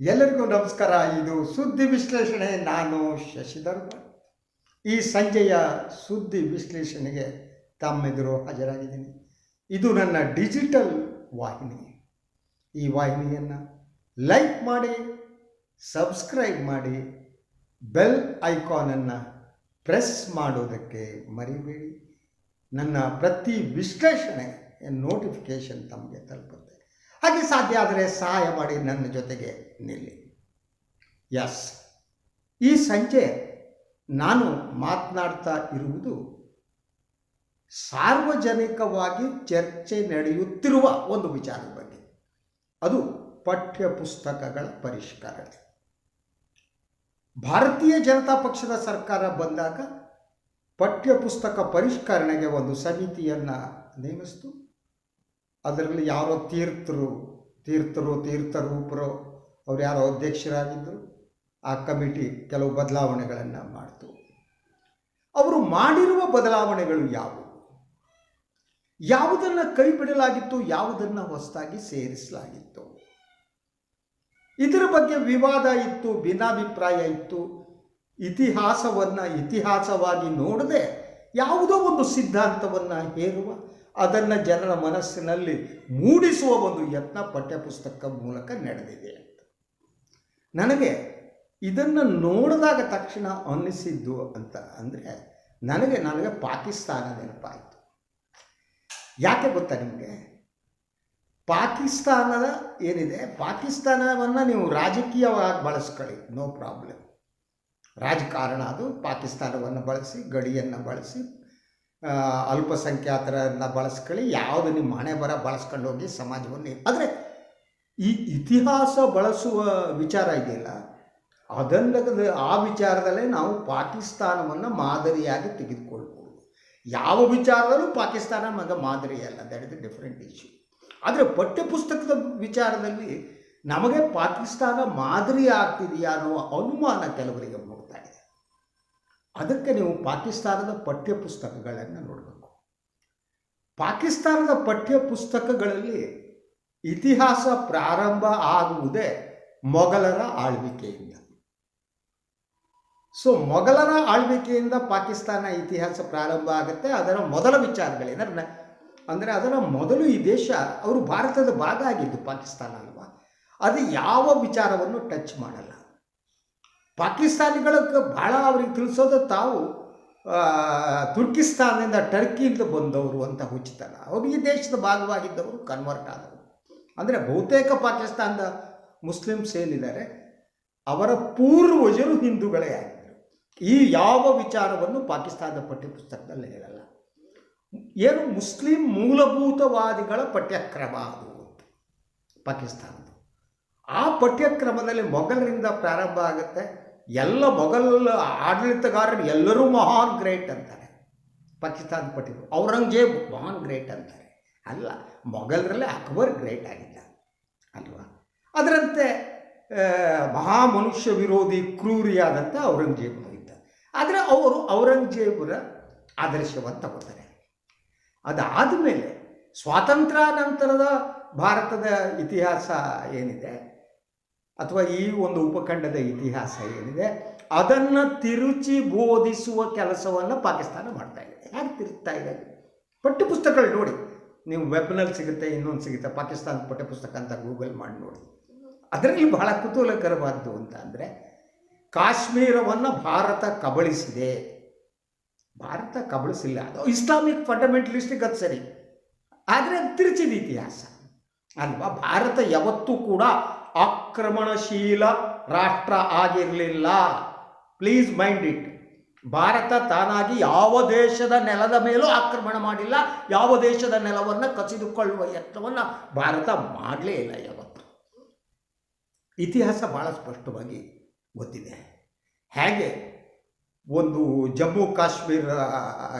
ಎಲ್ಲರಿಗೂ ನಮಸ್ಕಾರ. ಇದು ಸುದ್ದಿ ವಿಶ್ಲೇಷಣೆ. ನಾನು ಶಶಿಧರ್. ಈ ಸಂಜೆಯ ಸುದ್ದಿ ವಿಶ್ಲೇಷಣೆಗೆ ತಮ್ಮೆದುರು ಹಾಜರಾಗಿದ್ದೀನಿ. ಇದು ನನ್ನ ಡಿಜಿಟಲ್ ವಾಹಿನಿ. ಈ ವಾಹಿನಿಯನ್ನು ಲೈಕ್ ಮಾಡಿ, ಸಬ್ಸ್ಕ್ರೈಬ್ ಮಾಡಿ, ಬೆಲ್ ಐಕಾನನ್ನು ಪ್ರೆಸ್ ಮಾಡೋದಕ್ಕೆ ಮರಿಬೇಡಿ. ನನ್ನ ಪ್ರತಿ ವಿಶ್ಲೇಷಣೆ, ನೋಟಿಫಿಕೇಷನ್ ತಮಗೆ ತಲುಪುತ್ತೆ. ಹಾಗೆ ಸಾಧ್ಯ ಆದರೆ ಸಹಾಯ ಮಾಡಿ ನನ್ನ ಜೊತೆಗೆ ನಿಲ್ಲಿ. ಎಸ್ ಈ ಸಂಜೆ ನಾನು ಮಾತನಾಡ್ತಾ ಇರುವುದು ಸಾರ್ವಜನಿಕವಾಗಿ ಚರ್ಚೆ ನಡೆಯುತ್ತಿರುವ ಒಂದು ವಿಚಾರದ ಬಗ್ಗೆ. ಅದು ಪಠ್ಯ ಪುಸ್ತಕಗಳ ಪರಿಷ್ಕರಣೆ. ಭಾರತೀಯ ಜನತಾ ಪಕ್ಷದ ಸರ್ಕಾರ ಬಂದಾಗ ಪಠ್ಯಪುಸ್ತಕ ಪರಿಷ್ಕರಣೆಗೆ ಒಂದು ಸಮಿತಿಯನ್ನು ನೇಮಿಸಿತು. ಅದರಲ್ಲಿ ಯಾರೋ ತೀರ್ಥರು ತೀರ್ಥರು ತೀರ್ಥರೂಪರು, ಅವ್ರು ಯಾರೋ ಅಧ್ಯಕ್ಷರಾಗಿದ್ದರು. ಆ ಕಮಿಟಿ ಕೆಲವು ಬದಲಾವಣೆಗಳನ್ನು ಮಾಡಿತು. ಅವರು ಮಾಡಿರುವ ಬದಲಾವಣೆಗಳು ಯಾವುವು? ಯಾವುದನ್ನು ಕೈ ಬಿಡಲಾಗಿತ್ತು ಯಾವುದನ್ನು ಹೊಸದಾಗಿ ಸೇರಿಸಲಾಗಿತ್ತು? ಇದರ ಬಗ್ಗೆ ವಿವಾದ ಇತ್ತು, ಭಿನ್ನಾಭಿಪ್ರಾಯ ಇತ್ತು. ಇತಿಹಾಸವನ್ನು ಇತಿಹಾಸವಾಗಿ ನೋಡದೆ ಯಾವುದೋ ಒಂದು ಸಿದ್ಧಾಂತವನ್ನು ಹೇರುವ ಅದನ್ನು ಜನರ ಮನಸ್ಸಿನಲ್ಲಿ ಮೂಡಿಸುವ ಒಂದು ಯತ್ನ ಪಠ್ಯಪುಸ್ತಕ ಮೂಲಕ ನಡೆದಿದೆ ಅಂತ. ನನಗೆ ಇದನ್ನು ನೋಡಿದಾಗ ತಕ್ಷಣ ಅನ್ನಿಸಿದ್ದು ಅಂತ ಅಂದರೆ ನನಗೆ ನನಗೆ ಪಾಕಿಸ್ತಾನ ನೆನಪಾಯಿತು. ಯಾಕೆ ಗೊತ್ತಾ ನಿಮಗೆ? ಪಾಕಿಸ್ತಾನದ ಏನಿದೆ? ಪಾಕಿಸ್ತಾನವನ್ನು ನೀವು ರಾಜಕೀಯವಾಗಿ ಬಳಸ್ಕೊಳ್ಳಿ ನೋ ಪ್ರಾಬ್ಲಮ್ ರಾಜಕಾರಣ ಅದು, ಪಾಕಿಸ್ತಾನವನ್ನು ಬಳಸಿ, ಗಡಿಯನ್ನು ಬಳಸಿ ಅಲ್ಪಸಂಖ್ಯಾತರನ್ನು ಬಳಸ್ಕೊಳ್ಳಿ, ಯಾವುದು ನಿಮ್ಮ ಹಣೆ ಬರ ಬಳಸ್ಕೊಂಡು ಹೋಗಿ ಸಮಾಜವನ್ನು ಆದರೆ ಈ ಇತಿಹಾಸ ಬಳಸುವ ವಿಚಾರ ಇದೆಯಲ್ಲ, ಅದಲ್ಲದ ಆ ವಿಚಾರದಲ್ಲೇ ನಾವು ಪಾಕಿಸ್ತಾನವನ್ನು ಮಾದರಿಯಾಗಿ ತೆಗೆದುಕೊಳ್ಬೋದು ಯಾವ ವಿಚಾರದಲ್ಲೂ ಪಾಕಿಸ್ತಾನ ಮಗ ಮಾದರಿಯಲ್ಲ ದಟ್ ಇಸ್ ಡಿಫ್ರೆಂಟ್ ಇಶ್ಯೂ ಆದರೆ ಪಠ್ಯಪುಸ್ತಕದ ವಿಚಾರದಲ್ಲಿ ನಮಗೆ ಪಾಕಿಸ್ತಾನ ಮಾದರಿ ಆಗ್ತಿದೆಯಾ ಅನ್ನೋ ಅನುಮಾನ ಕೆಲವರಿಗೆ ಅದಕ್ಕೆ ನೀವು ಪಾಕಿಸ್ತಾನದ ಪಠ್ಯಪುಸ್ತಕಗಳನ್ನು ನೋಡಬೇಕು. ಪಾಕಿಸ್ತಾನದ ಪಠ್ಯಪುಸ್ತಕಗಳಲ್ಲಿ ಇತಿಹಾಸ ಪ್ರಾರಂಭ ಆಗುವುದೇ ಮೊಘಲರ ಆಳ್ವಿಕೆಯಿಂದ. ಸೊ ಮೊಘಲರ ಆಳ್ವಿಕೆಯಿಂದ ಪಾಕಿಸ್ತಾನ ಇತಿಹಾಸ ಪ್ರಾರಂಭ ಆಗುತ್ತೆ. ಅದರ ಮೊದಲ ವಿಚಾರಗಳೇನ? ಅಂದರೆ ಅದರ ಮೊದಲು ಈ ದೇಶ, ಅವರು ಭಾರತದ ಭಾಗ ಆಗಿದ್ದು ಪಾಕಿಸ್ತಾನ ಅಲ್ವಾ? ಅದು ಯಾವ ವಿಚಾರವನ್ನು ಟಚ್ ಮಾಡಲ್ಲ. ಪಾಕಿಸ್ತಾನಿಗಳಿಗೆ ಭಾಳ ಅವ್ರಿಗೆ ತಿಳಿಸೋದು ತಾವು ತುರ್ಕಿಸ್ತಾನದಿಂದ ಟರ್ಕಿಯಿಂದ ಬಂದವರು ಅಂತ ಹುಚ್ಚುತ್ತಾರೆ ಅವರು ಈ ದೇಶದ ಭಾಗವಾಗಿದ್ದವರು, ಕನ್ವರ್ಟ್ ಆದರು ಅಂದರೆ ಬಹುತೇಕ ಪಾಕಿಸ್ತಾನದ ಮುಸ್ಲಿಮ್ಸ್ ಏನಿದ್ದಾರೆ, ಅವರ ಪೂರ್ವಜರು ಹಿಂದೂಗಳೇ ಆಗಿದ್ದರು. ಈ ಯಾವ ವಿಚಾರವನ್ನು ಪಾಕಿಸ್ತಾನದ ಪಠ್ಯಪುಸ್ತಕದಲ್ಲಿ ಹೇಳಲ್ಲ. ಏನು ಮುಸ್ಲಿಂ ಮೂಲಭೂತವಾದಿಗಳ ಪಠ್ಯಕ್ರಮ ಅದು ಪಾಕಿಸ್ತಾನದ್ದು. ಆ ಪಠ್ಯಕ್ರಮದಲ್ಲಿ ಮೊಘಲರಿಂದ ಪ್ರಾರಂಭ ಆಗುತ್ತೆ. ಎಲ್ಲ ಮೊಘಲ್ ಆಡಳಿತಗಾರರು ಎಲ್ಲರೂ ಮಹಾನ್ ಗ್ರೇಟ್ ಅಂತಾರೆ. ಪಾಕಿಸ್ತಾನ ಪಟ್ಟಿದ್ರು ಔರಂಗಜೇಬ್ ಮಹಾನ್ ಗ್ರೇಟ್ ಅಂತಾರೆ. ಅಲ್ಲ, ಮೊಘಲರಲ್ಲೇ ಅಕ್ಬರ್ ಗ್ರೇಟ್ ಆಗಿದ್ದ, ಅಲ್ವಾ? ಅದರಂತೆ ಮಹಾ ಮಹಾಮನುಷ್ಯ ವಿರೋಧಿ ಕ್ರೂರಿಯಾದಂಥ ಔರಂಗಜೇಬ್ ಇದ್ದ ಆದರೆ ಅವರು ಔರಂಗಜೇಬರ ಆದರ್ಶವನ್ನು ತಗೋತಾರೆ. ಅದಾದ ಮೇಲೆ ಸ್ವಾತಂತ್ರ್ಯಾನಂತರದ ಭಾರತದ ಇತಿಹಾಸ ಏನಿದೆ? ಅಥವಾ ಈ ಒಂದು ಉಪಖಂಡದ ಇತಿಹಾಸ ಏನಿದೆ, ಅದನ್ನು ತಿರುಚಿ ಬೋಧಿಸುವ ಕೆಲಸವನ್ನು ಪಾಕಿಸ್ತಾನ ಮಾಡ್ತಾ ಇದೆ. ಹೇಗೆ ತಿರುಗ್ತಾ ಇದೆ? ಪಠ್ಯಪುಸ್ತಕಗಳು ನೋಡಿ. ನೀವು ವೆಬ್ನಲ್ಲಿ ಸಿಗುತ್ತೆ, ಇನ್ನೊಂದು ಸಿಗುತ್ತೆ. ಪಾಕಿಸ್ತಾನದ ಪಠ್ಯಪುಸ್ತಕ ಅಂತ ಗೂಗಲ್ ಮಾಡಿ ನೋಡಿ. ಅದರಲ್ಲಿ ಬಹಳ ಕುತೂಹಲಕರವಾದ್ದು ಅಂತ ಅಂದರೆ, ಕಾಶ್ಮೀರವನ್ನು ಭಾರತ ಕಬಳಿಸಿದೆ. ಭಾರತ ಕಬಳಿಸಿಲ್ಲ. ಅದು ಇಸ್ಲಾಮಿಕ್ ಫಂಡಮೆಂಟಲಿಸ್ಟಿಗೆ ಅದು ಸರಿ. ಆದರೆ ಅದು ತಿರುಚಿದ ಇತಿಹಾಸ. ಅಲ್ವಾ? ಭಾರತ ಯಾವತ್ತೂ ಕೂಡ ಆಕ್ರಮಣಶೀಲ ರಾಷ್ಟ್ರ ಆಗಿರಲಿಲ್ಲ. ಪ್ಲೀಸ್ ಮೈಂಡ್ ಇಟ್ ಭಾರತ ತಾನಾಗಿ ಯಾವ ದೇಶದ ನೆಲದ ಮೇಲೂ ಆಕ್ರಮಣ ಮಾಡಿಲ್ಲ. ಯಾವ ದೇಶದ ನೆಲವನ್ನು ಕಸಿದುಕೊಳ್ಳುವ ಯತ್ನವನ್ನು ಭಾರತ ಮಾಡಲೇ ಇಲ್ಲ ಯಾವತ್ತು. ಇತಿಹಾಸ ಭಾಳ ಸ್ಪಷ್ಟವಾಗಿ ಗೊತ್ತಿದೆ. ಹೇಗೆ? ಒಂದು ಜಮ್ಮು ಕಾಶ್ಮೀರ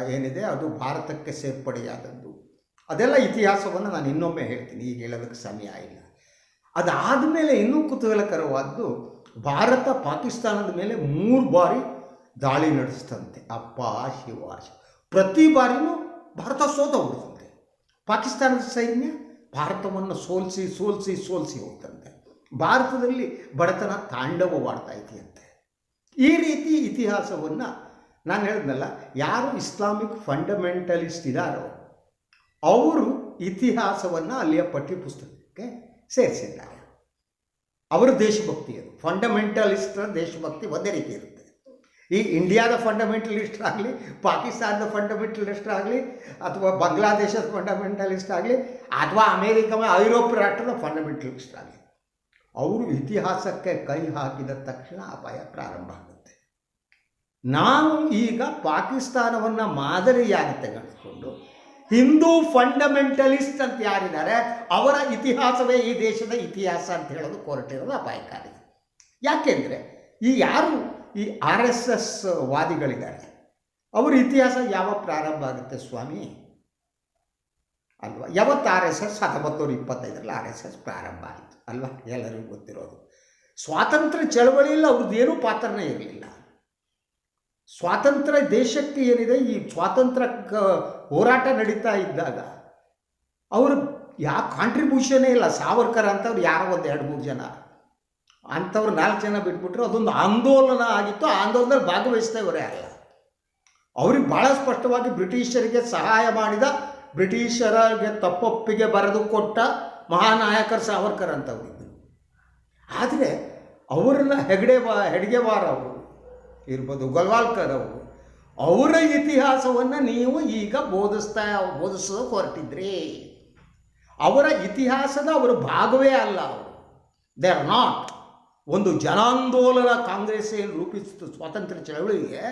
ಏನಿದೆ, ಅದು ಭಾರತಕ್ಕೆ ಸೇರ್ಪಡೆಯಾದದ್ದು. ಅದೆಲ್ಲ ಇತಿಹಾಸವನ್ನು ನಾನು ಇನ್ನೊಮ್ಮೆ ಹೇಳ್ತೀನಿ. ಈಗ ಹೇಳೋದಕ್ಕೆ ಸಮಯ ಇಲ್ಲ ಅದಾದ ಮೇಲೆ ಇನ್ನೂ ಕುತೂಹಲಕರವಾದ್ದು ಭಾರತ ಪಾಕಿಸ್ತಾನದ ಮೇಲೆ ಮೂರು ಬಾರಿ ದಾಳಿ ನಡೆಸ್ತಂತೆ ಅಪ್ಪ ಶಿವ ಪ್ರತಿ ಬಾರಿಯೂ ಭಾರತ ಸೋತ ಹೋಗ್ತಂತೆ ಪಾಕಿಸ್ತಾನದ ಸೈನ್ಯ ಭಾರತವನ್ನು ಸೋಲಿಸಿ ಸೋಲಿಸಿ ಸೋಲಿಸಿ ಹೋಗ್ತಂತೆ ಭಾರತದಲ್ಲಿ ಬಡತನ ತಾಂಡವವಾಡ್ತಾ ಇದೆಯಂತೆ. ಈ ರೀತಿ ಇತಿಹಾಸವನ್ನು ನಾನು ಹೇಳಿದ್ನಲ್ಲ, ಯಾರು ಇಸ್ಲಾಮಿಕ್ ಫಂಡಮೆಂಟಲಿಸ್ಟ್ ಇದ್ದಾರೋ ಅವರು ಇತಿಹಾಸವನ್ನು ಅಲ್ಲಿಯ ಪಠ್ಯಪುಸ್ತಕಕ್ಕೆ ಸೇರಿಸಿದ್ದಾರೆ. ಅವರ ದೇಶಭಕ್ತಿ ಅದು. ಫಂಡಮೆಂಟಲಿಸ್ಟರ ದೇಶಭಕ್ತಿ ಒಂದೇ ರೀತಿ ಇರುತ್ತೆ. ಈ ಇಂಡಿಯಾದ ಫಂಡಮೆಂಟಲಿಸ್ಟ್ ಆಗಲಿ, ಪಾಕಿಸ್ತಾನದ ಫಂಡಮೆಂಟಲಿಸ್ಟ್ ಆಗಲಿ, ಅಥವಾ ಬಾಂಗ್ಲಾದೇಶದ ಫಂಡಮೆಂಟಲಿಸ್ಟ್ ಆಗಲಿ, ಅಥವಾ ಅಮೇರಿಕ ಐರೋಪ್ಯ ರಾಷ್ಟ್ರದ ಫಂಡಮೆಂಟಲಿಸ್ಟ್ ಆಗಲಿ, ಅವರು ಇತಿಹಾಸಕ್ಕೆ ಕೈ ಹಾಕಿದ ತಕ್ಷಣ ಅಪಾಯ ಪ್ರಾರಂಭ ಆಗುತ್ತೆ. ನಾವು ಈಗ ಪಾಕಿಸ್ತಾನವನ್ನು ಮಾದರಿಯಾಗಿ ತೆಗೆದುಕೊಂಡು ಹಿಂದೂ ಫಂಡಮೆಂಟಲಿಸ್ಟ್ ಅಂತ ಯಾರಿದ್ದಾರೆ? ಅವರ ಇತಿಹಾಸವೇ ಈ ದೇಶದ ಇತಿಹಾಸ ಅಂತ ಹೇಳೋದು ಹೊರಟಿರೋದು ಅಪಾಯಕಾರಿ. ಯಾಕೆಂದರೆ ಈ ಯಾರು ಈ ಆರ್ ಎಸ್ ಎಸ್ ವಾದಿಗಳಿದ್ದಾರೆ, ಅವ್ರ ಇತಿಹಾಸ ಯಾವ ಪ್ರಾರಂಭ ಆಗುತ್ತೆ ಸ್ವಾಮಿ? ಅಲ್ವಾ? ಯಾವತ್ತು ಆರ್ ಎಸ್ ಎಸ್ ಹತ್ತೊಂಬತ್ತು ನೂರ ಇಪ್ಪತ್ತೈದರಲ್ಲಿ ಆರ್ ಎಸ್ ಎಸ್ ಪ್ರಾರಂಭ ಆಯಿತು, ಅಲ್ವಾ? ಎಲ್ಲರಿಗೂ ಗೊತ್ತಿರೋದು. ಸ್ವಾತಂತ್ರ್ಯ ಚಳವಳಿಯಲ್ಲಿ ಅವ್ರದ್ದು ಏನೂ ಪಾತ್ರನೇ ಇರಲಿಲ್ಲ. ಸ್ವಾತಂತ್ರ್ಯ ದೇಶಕ್ಕೆ ಏನಿದೆ? ಈ ಸ್ವಾತಂತ್ರ್ಯ ಹೋರಾಟ ನಡೀತಾ ಇದ್ದಾಗ ಅವರು ಯಾವ ಕಾಂಟ್ರಿಬ್ಯೂಷನೇ ಇಲ್ಲ. ಸಾವರ್ಕರ್ ಅಂತವ್ರು ಯಾರೋ ಒಂದು ಎರಡು, ಮೂರು ಜನ. ಅಂಥವ್ರು ನಾಲ್ಕು ಜನ ಬಿಟ್ಬಿಟ್ರು. ಅದೊಂದು ಆಂದೋಲನ ಆಗಿತ್ತು. ಆಂದೋಲನದಲ್ಲಿ ಭಾಗವಹಿಸ್ತೇವರೇ ಅಲ್ಲ ಅವ್ರಿಗೆ ಭಾಳ ಸ್ಪಷ್ಟವಾಗಿ ಬ್ರಿಟಿಷರಿಗೆ ಸಹಾಯ ಮಾಡಿದ ಬ್ರಿಟಿಷರಿಗೆ ತಪ್ಪೊಪ್ಪಿಗೆ ಬರೆದು ಕೊಟ್ಟ ಮಹಾನಾಯಕರು ಸಾವರ್ಕರ್ ಅಂತವ್ರು ಇದ್ರು. ಆದರೆ ಅವರನ್ನ ಹೆಗಡೆವಾ ಹೆಡ್ಗೆವಾರ್ ಅವರು. ಇರ್ಬೋದು ಗೋಲ್ವಾಲ್ಕರ್ ಅವರು. ಅವರ ಇತಿಹಾಸವನ್ನು ನೀವು ಈಗ ಬೋಧಿಸ್ತಾ ಬೋಧಿಸೋಕೆ ಹೊರಟಿದ್ರಿ. ಅವರ ಇತಿಹಾಸದ ಅವರ ಭಾಗವೇ ಅಲ್ಲ ಅವರು. ದೇ ಆರ್ ನಾಟ್ ಒಂದು ಜನಾಂದೋಲನ ಕಾಂಗ್ರೆಸ್ ಏನು ರೂಪಿಸಿತು ಸ್ವಾತಂತ್ರ್ಯ ಚಳವಳಿಗೆ.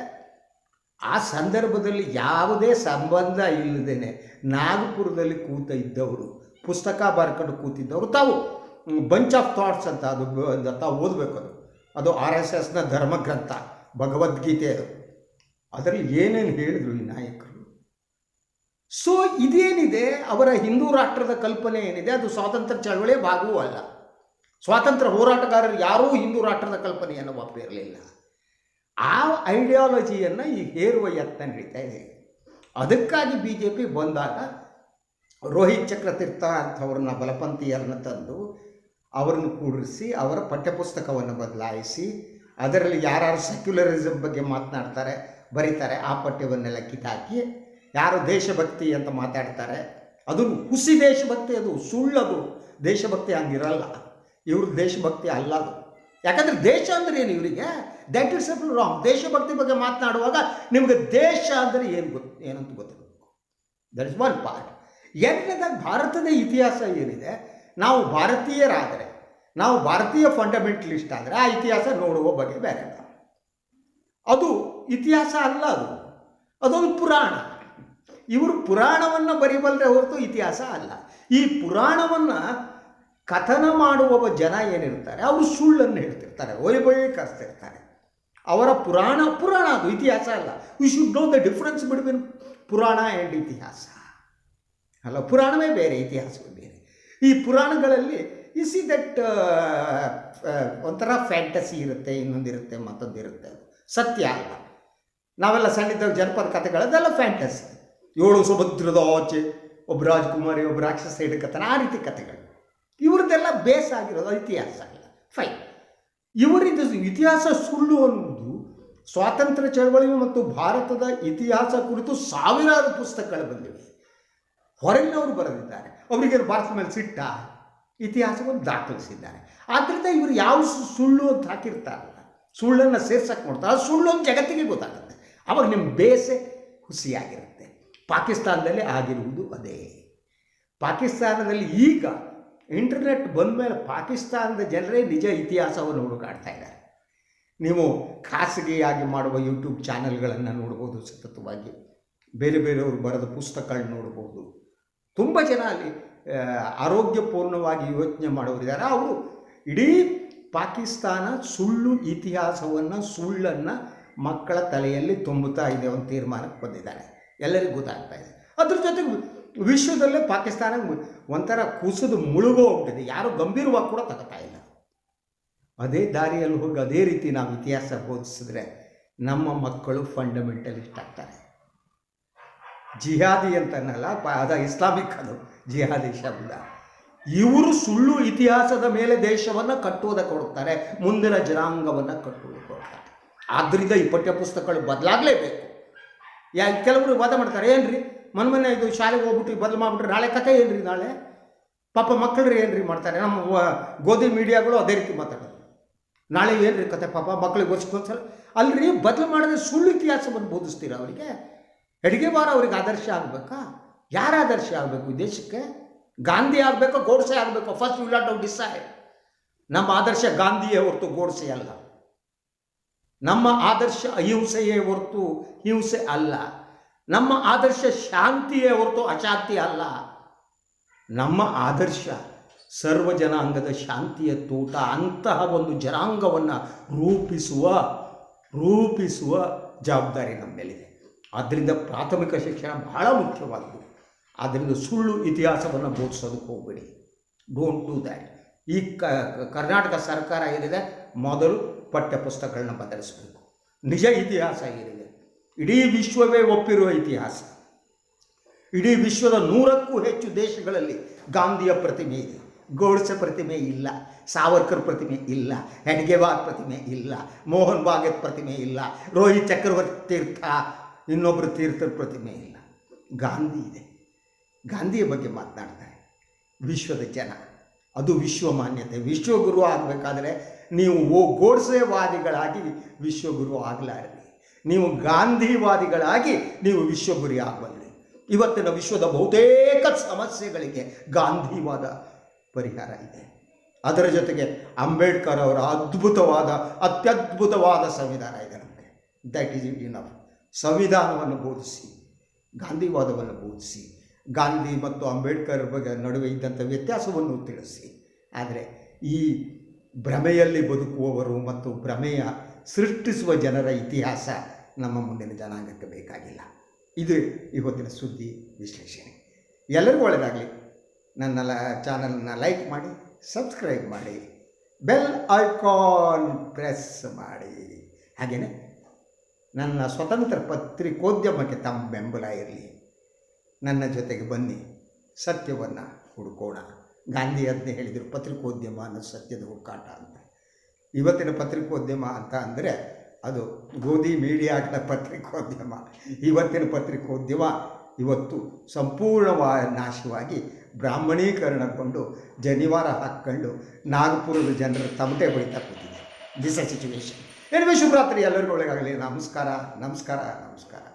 ಆ ಸಂದರ್ಭದಲ್ಲಿ ಯಾವುದೇ ಸಂಬಂಧ ಇಲ್ಲದೇನೆ ನಾಗಪುರದಲ್ಲಿ ಕೂತ ಇದ್ದವರು, ಪುಸ್ತಕ ಬರ್ಕೊಂಡು ಕೂತಿದ್ದವರು ತಾವು ಬಂಚ್ ಆಫ್ ಥಾಟ್ಸ್ ಅಂತ ಅದು ತಾವು ಓದಬೇಕು ಅದು. ಅದು ಆರ್ ಎಸ್ ಎಸ್ನ ಧರ್ಮಗ್ರಂಥ, ಭಗವದ್ಗೀತೆ ಅದು. ಅದರಲ್ಲಿ ಏನೇನು ಹೇಳಿದರು ಈ ನಾಯಕರು? ಸೊ ಇದೇನಿದೆ? ಅವರ ಹಿಂದೂ ರಾಷ್ಟ್ರದ ಕಲ್ಪನೆ ಏನಿದೆ? ಅದು ಸ್ವಾತಂತ್ರ್ಯ ಚಳವಳಿಯ ಭಾಗವೂ ಅಲ್ಲ. ಸ್ವಾತಂತ್ರ್ಯ ಹೋರಾಟಗಾರರು ಯಾರೂ ಹಿಂದೂ ರಾಷ್ಟ್ರದ ಕಲ್ಪನೆಯನ್ನು ಒಪ್ಪಿರಲಿಲ್ಲ ಆ ಐಡಿಯಾಲಜಿಯನ್ನು ಈ ಹೇರುವ ಯತ್ನ ನಡೀತಾ ಇದೆ. ಅದಕ್ಕಾಗಿ ಬಿ ಜೆ ಪಿ ಬಂದಾಗ ರೋಹಿತ್ ಚಕ್ರತೀರ್ಥ ಅಂಥವ್ರನ್ನ ಬಲಪಂಥೀಯರನ್ನ ತಂದು ಅವರನ್ನು ಕೂಡಿಸಿ ಅವರ ಪಠ್ಯಪುಸ್ತಕವನ್ನು ಬದಲಾಯಿಸಿ, ಅದರಲ್ಲಿ ಯಾರು ಸೆಕ್ಯುಲರಿಸಮ್ ಬಗ್ಗೆ ಮಾತನಾಡ್ತಾರೆ ಬರೀತಾರೆ, ಆ ಪಠ್ಯವನ್ನೆಲ್ಲ ಕಿತ್ತಾಕಿ ಯಾರು ದೇಶಭಕ್ತಿ ಅಂತ ಮಾತಾಡ್ತಾರೆ ಅದು ಹುಸಿ ದೇಶಭಕ್ತಿ ಅದು, ಸುಳ್ಳದು. ದೇಶಭಕ್ತಿ ಹಂಗಿರಲ್ಲ. ಇವ್ರ ದೇಶಭಕ್ತಿ ಅಲ್ಲ ಅದು. ಯಾಕಂದರೆ ದೇಶ ಅಂದ್ರೆ ಏನು ಇವರಿಗೆ? ದಟ್ ಇಸ್ ಸೆಪಲ್ ರಾಂಗ್ ದೇಶಭಕ್ತಿ ಬಗ್ಗೆ ಮಾತನಾಡುವಾಗ ನಿಮಗೆ ದೇಶ ಅಂದರೆ ಏನು ಗೊತ್ತು ಏನಂತ ಗೊತ್ತಿರಬೇಕು ದಟ್ ಇಸ್ ಒನ್ ಪಾರ್ಟ್ ಎರಡನೇದಾಗಿ ಭಾರತದ ಇತಿಹಾಸ ಏನಿದೆ? ನಾವು ಭಾರತೀಯರಾದರೆ, ನಾವು ಭಾರತೀಯ ಫಂಡಮೆಂಟಲಿಸ್ಟ್ ಆದರೆ ಆ ಇತಿಹಾಸ ನೋಡುವ ಬಗ್ಗೆ ಬೇರೆ ಅದು ಇತಿಹಾಸ ಅಲ್ಲ ಅದು. ಅದೊಂದು ಪುರಾಣ. ಇವರು ಪುರಾಣವನ್ನು ಬರೀಬಲ್ಲರೆ ಹೊರತು ಇತಿಹಾಸ ಅಲ್ಲ. ಈ ಪುರಾಣವನ್ನು ಕಥನ ಮಾಡುವವ ಜನ ಏನಿರ್ತಾರೆ, ಅವರು ಸುಳ್ಳನ್ನು ಹೇಳ್ತಿರ್ತಾರೆ ಒಯ್ಬೊಯ್ ಕರೆಸ್ತಿರ್ತಾರೆ. ಅವರ ಪುರಾಣ ಪುರಾಣ ಅದು, ಇತಿಹಾಸ ಅಲ್ಲ. We should know the difference between purana and itihasa. ಅಲ್ಲ, ಪುರಾಣವೇ ಬೇರೆ, ಇತಿಹಾಸವೇ ಬೇರೆ. ಈ ಪುರಾಣಗಳಲ್ಲಿ ಇಸ್ ಸಿ ದಟ್ ಒಂಥರ ಫ್ಯಾಂಟಸಿ ಇರುತ್ತೆ, ಇನ್ನೊಂದಿರುತ್ತೆ, ಮತ್ತೊಂದಿರುತ್ತೆ ಅದು. ಸತ್ಯ ಅಲ್ಲ. ನಾವೆಲ್ಲ ಸಣ್ಣಿದ್ದಾಗ ಜನಪದ ಕಥೆಗಳದೆಲ್ಲ ಫ್ಯಾಂಟಸಿ ಏಳು ಸುಭದ್ರದ ಆಚೆ, ಒಬ್ಬ ರಾಜ್ಕುಮಾರಿ, ಒಬ್ಬ ರಾಕ್ಷಸ ಹಿಡ್ಕತ್ತಾನೆ. ಆ ರೀತಿ ಕಥೆಗಳು. ಇವ್ರದ್ದೆಲ್ಲ ಬೇಸ್ ಆಗಿರೋದು ಇತಿಹಾಸ ಅಲ್ಲ. ಫೈನ್ ಇವರಿದ್ದು ಇತಿಹಾಸ ಸುಳ್ಳು ಅನ್ನುವುದು ಸ್ವಾತಂತ್ರ್ಯ ಚಳವಳಿ ಮತ್ತು ಭಾರತದ ಇತಿಹಾಸ ಕುರಿತು ಸಾವಿರಾರು ಪುಸ್ತಕಗಳು ಬಂದಿವೆ. ಹೊರಗಿನವರು ಬರೆದಿದ್ದಾರೆ. ಅವರಿಗೆ ಭಾರತ ಮೇಲೆ ಸಿಟ್ಟ. ಇತಿಹಾಸವನ್ನು ದಾಖಲಿಸಿದ್ದಾರೆ. ಆದ್ದರಿಂದ ಇವರು ಯಾವ ಸುಳ್ಳು ಅಂತ ಹಾಕಿರ್ತಾರಲ್ಲ ಸುಳ್ಳನ್ನು ಸೇರ್ಸಕ್ಕೆ ನೋಡ್ತಾ ಅದು ಸುಳ್ಳು ಅಂತ ಜಗತ್ತಿಗೆ ಗೊತ್ತಾಗುತ್ತೆ. ಅವಾಗ ನಿಮ್ಮ ಬೇಸೆ ಹುಸಿಯಾಗಿರುತ್ತೆ ಪಾಕಿಸ್ತಾನದಲ್ಲಿ ಆಗಿರುವುದು ಅದೇ. ಪಾಕಿಸ್ತಾನದಲ್ಲಿ ಈಗ ಇಂಟರ್ನೆಟ್ ಬಂದ ಮೇಲೆ ಪಾಕಿಸ್ತಾನದ ಜನರೇ ನಿಜ ಇತಿಹಾಸವನ್ನು ಹುಡುಕಾಡ್ತಾ ಇದ್ದಾರೆ. ನೀವು ಖಾಸಗಿಯಾಗಿ ಮಾಡುವ ಯೂಟ್ಯೂಬ್ ಚಾನೆಲ್ಗಳನ್ನು ನೋಡ್ಬೋದು ಸತತವಾಗಿ. ಬೇರೆ ಬೇರೆಯವರು ಬರೆದ ಪುಸ್ತಕಗಳನ್ನ ನೋಡ್ಬೋದು. ತುಂಬ ಜನ ಅಲ್ಲಿ ಆರೋಗ್ಯಪೂರ್ಣವಾಗಿ ಯೋಚನೆ ಮಾಡೋರಿದ್ದಾರೆ. ಅವರು ಇಡೀ ಪಾಕಿಸ್ತಾನ ಸುಳ್ಳು ಇತಿಹಾಸವನ್ನು, ಸುಳ್ಳನ್ನು ಮಕ್ಕಳ ತಲೆಯಲ್ಲಿ ತುಂಬುತ್ತಾ ಇದೆ ಒಂದು ತೀರ್ಮಾನಕ್ಕೆ ಬಂದಿದ್ದಾರೆ ಎಲ್ಲರಿಗೂ ಗೊತ್ತಾಗ್ತಾ ಇದೆ. ಅದ್ರ ಜೊತೆಗೆ ವಿಶ್ವದಲ್ಲೇ ಪಾಕಿಸ್ತಾನ ಒಂಥರ ಕುಸಿದು ಮುಳುಗೋಗ್ಬಿಟ್ಟಿದೆ ಯಾರು ಗಂಭೀರವಾಗಿ ಕೂಡ ತಗೋತಾ ಇಲ್ಲ. ಅದೇ ದಾರಿಯಲ್ಲಿ ಹೋಗಿ ಅದೇ ರೀತಿ ನಾವು ಇತಿಹಾಸ ಬೋಧಿಸಿದ್ರೆ ನಮ್ಮ ಮಕ್ಕಳು ಫಂಡಮೆಂಟಲಿಸ್ಟ್ ಆಗ್ತಾರೆ. ಜಿಹಾದಿ ಅಂತನಲ್ಲ ಪ ಅದ ಇಸ್ಲಾಮಿಕ್ ಅದು, ಜಿಹಾದಿ ಶಬ್ದ. ಇವರು ಸುಳ್ಳು ಇತಿಹಾಸದ ಮೇಲೆ ದೇಶವನ್ನು ಕಟ್ಟುವುದಕ್ಕೆ ಕೊಡ್ತಾರೆ ಮುಂದಿನ ಜನಾಂಗವನ್ನು ಕಟ್ಟುವುದಕ್ಕೆ ಹೊರಡ್ತಾರೆ ಆದ್ದರಿಂದ ಈ ಪಠ್ಯಪುಸ್ತಕಗಳು ಬದಲಾಗಲೇಬೇಕು. ಯಾ, ಕೆಲವರು ವಾದ ಮಾಡ್ತಾರೆ, ಏನ್ರಿ? ರೀ ಮೊನ್ನೆ ಇದು ಶಾಲೆಗೆ ಹೋಗ್ಬಿಟ್ಟು ಬದಲು ಮಾಡಿಬಿಟ್ರೆ ನಾಳೆ ಕತೆ ಏನ್ರಿ ನಾಳೆ? ಪಾಪ ಮಕ್ಕಳು ಏನ್ರಿ ಮಾಡ್ತಾರೆ? ನಮ್ಮ ಗೋಧಿ ಮೀಡಿಯಾಗಳು ಅದೇ ರೀತಿ ಮಾತಾಡೋದು. ನಾಳೆ ಏನ್ರಿ ಕತೆ ಪಾಪ ಮಕ್ಕಳಿಗೆ ವರ್ಷಕ್ಕೊಂದ್ಸಲ ಅಲ್ರಿ, ಬದಲು ಮಾಡಿದ್ರೆ ಸುಳ್ಳು ಇತಿಹಾಸವನ್ನು ಬೋಧಿಸ್ತೀರ ಅವರಿಗೆ? ಅಡುಗೆ ಬಾರ ಅವ್ರಿಗೆ ಆದರ್ಶ ಆಗಬೇಕಾ? ಯಾರ ಆದರ್ಶ ಆಗಬೇಕು ದೇಶಕ್ಕೆ? ಗಾಂಧಿ ಆಗಬೇಕು, ಗೋಡ್ಸೆ ಆಗಬೇಕು ಫಸ್ಟ್ ವಿಲ್ ನಾಟ್ ಡಿಸೈಡ್ ನಮ್ಮ ಆದರ್ಶ ಗಾಂಧಿಯೇ ಹೊರತು ಗೋಡ್ಸೆ ಅಲ್ಲ. ನಮ್ಮ ಆದರ್ಶ ಅಹಿಂಸೆಯೇ ಹೊರತು ಹಿಂಸೆ ಅಲ್ಲ. ನಮ್ಮ ಆದರ್ಶ ಶಾಂತಿಯೇ ಹೊರತು ಅಶಾಂತಿ ಅಲ್ಲ. ನಮ್ಮ ಆದರ್ಶ ಸರ್ವ ಜನಾಂಗದ ಶಾಂತಿಯ ತೋಟ, ಅಂತಹ ಒಂದು ಜನಾಂಗವನ್ನು ರೂಪಿಸುವ ರೂಪಿಸುವ ಜವಾಬ್ದಾರಿ ನಮ್ಮ ಮೇಲಿದೆ ಆದ್ದರಿಂದ ಪ್ರಾಥಮಿಕ ಶಿಕ್ಷಣ ಬಹಳ ಮುಖ್ಯವಾದ್ದು. ಆದ್ದರಿಂದ ಸುಳ್ಳು ಇತಿಹಾಸವನ್ನು ಬೋಧಿಸೋದಕ್ಕೆ ಹೋಗಬೇಡಿ. ಡೋಂಟ್ ಡೂ ದ್ಯಾಟ್ ಈ ಕರ್ನಾಟಕ ಸರ್ಕಾರ ಏನಿದೆ? ಮೊದಲು ಪಠ್ಯಪುಸ್ತಕಗಳನ್ನ ಬದಲಿಸಬೇಕು. ನಿಜ ಇತಿಹಾಸ ಏನಿದೆ? ಇಡೀ ವಿಶ್ವವೇ ಒಪ್ಪಿರುವ ಇತಿಹಾಸ. ಇಡೀ ವಿಶ್ವದ ನೂರಕ್ಕೂ ಹೆಚ್ಚು ದೇಶಗಳಲ್ಲಿ ಗಾಂಧಿಯ ಪ್ರತಿಮೆ ಇದೆ. ಗೋಡ್ಸೆ ಪ್ರತಿಮೆ ಇಲ್ಲ, ಸಾವರ್ಕರ್ ಪ್ರತಿಮೆ ಇಲ್ಲ, ಹೆಡ್ಗೆವಾರ್ ಪ್ರತಿಮೆ ಇಲ್ಲ, ಮೋಹನ್ ಭಾಗತ್ ಪ್ರತಿಮೆ ಇಲ್ಲ, ರೋಹಿತ್ ಚಕ್ರವರ್ತಿ ತೀರ್ಥ ಇನ್ನೊಬ್ಬರು ತೀರ್ಥರ ಪ್ರತಿಮೆ ಇಲ್ಲ. ಗಾಂಧಿ ಇದೆ. ಗಾಂಧಿಯ ಬಗ್ಗೆ ಮಾತನಾಡ್ತಾರೆ ವಿಶ್ವದ ಜನ. ಅದು ವಿಶ್ವಮಾನ್ಯತೆ ವಿಶ್ವಗುರು ಆಗಬೇಕಾದ್ರೆ ನೀವು ಓ ಗೋಡ್ಸೆವಾದಿಗಳಾಗಿ ವಿಶ್ವಗುರು ಆಗಲಾರ್ರಿ. ನೀವು ಗಾಂಧಿವಾದಿಗಳಾಗಿ ನೀವು ವಿಶ್ವಗುರಿ ಆಗಬಲ್ರಿ. ಇವತ್ತಿನ ವಿಶ್ವದ ಬಹುತೇಕ ಸಮಸ್ಯೆಗಳಿಗೆ ಗಾಂಧಿವಾದ ಪರಿಹಾರ ಇದೆ. ಅದರ ಜೊತೆಗೆ ಅಂಬೇಡ್ಕರ್ ಅವರ ಅದ್ಭುತವಾದ, ಅತ್ಯದ್ಭುತವಾದ ಸಂವಿಧಾನ ಇದೆ ನಮಗೆ. ದಟ್ ಈಸ್ ಇನಫ್ ಸಂವಿಧಾನವನ್ನು ಬೋಧಿಸಿ, ಗಾಂಧಿವಾದವನ್ನು ಬೋಧಿಸಿ ಗಾಂಧಿ ಮತ್ತು ಅಂಬೇಡ್ಕರ್ ಬಗ್ಗೆ ನಡುವೆ ಇದ್ದಂಥ ವ್ಯತ್ಯಾಸವನ್ನು ತಿಳಿಸಿ. ಆದರೆ ಈ ಭ್ರಮೆಯಲ್ಲಿ ಬದುಕುವವರು ಮತ್ತು ಭ್ರಮೆಯ ಸೃಷ್ಟಿಸುವ ಜನರ ಇತಿಹಾಸ ನಮ್ಮ ಮುಂದಿನ ಜನಾಂಗಕ್ಕೆ ಬೇಕಾಗಿಲ್ಲ. ಇದು ಇವತ್ತಿನ ಸುದ್ದಿ ವಿಶ್ಲೇಷಣೆ. ಎಲ್ಲರಿಗೂ ಒಳ್ಳೆಯದಾಗಲಿ. ನನ್ನ ಲ, ಚಾನಲನ್ನು ಲೈಕ್ ಮಾಡಿ, ಸಬ್ಸ್ಕ್ರೈಬ್ ಮಾಡಿ, ಬೆಲ್ ಐಕಾನ್ ಪ್ರೆಸ್ ಮಾಡಿ. ಹಾಗೆಯೇ ನನ್ನ ಸ್ವತಂತ್ರ ಪತ್ರಿಕೋದ್ಯಮಕ್ಕೆ ತಮ್ಮ ಬೆಂಬಲ ಇರಲಿ. ನನ್ನ ಜೊತೆಗೆ ಬನ್ನಿ. ಸತ್ಯವನ್ನು ಹುಡುಕೋಣ. ಗಾಂಧಿ ಅದನ್ನೇ ಹೇಳಿದರು, ಪತ್ರಿಕೋದ್ಯಮ ಅನ್ನೋ ಸತ್ಯದ ಹುಡುಕಾಟ ಅಂತ. ಇವತ್ತಿನ ಪತ್ರಿಕೋದ್ಯಮ ಅಂತ ಅಂದರೆ ಅದು ಗೋಧಿ ಮೀಡಿಯಾಗಳ ಪತ್ರಿಕೋದ್ಯಮ. ಇವತ್ತಿನ ಪತ್ರಿಕೋದ್ಯಮ ಇವತ್ತು ಸಂಪೂರ್ಣವಾಗಿ ನಾಶವಾಗಿ ಬ್ರಾಹ್ಮಣೀಕರಣಗೊಂಡು ಜನಿವಾರ ಹಾಕ್ಕೊಂಡು ನಾಗಪುರದ ಜನರ ತಮಟೆ ಬಳಿತಾ ಕೂತಿದೆ. ದಿಸ್ ಸಿಚುವೇಶನ್ ಎನಿವೆ ಶುಭರಾತ್ರಿ. ಎಲ್ಲರಿಗೂ ಒಳಗಾಗಲಿ. ನಮಸ್ಕಾರ. ನಮಸ್ಕಾರ. ನಮಸ್ಕಾರ.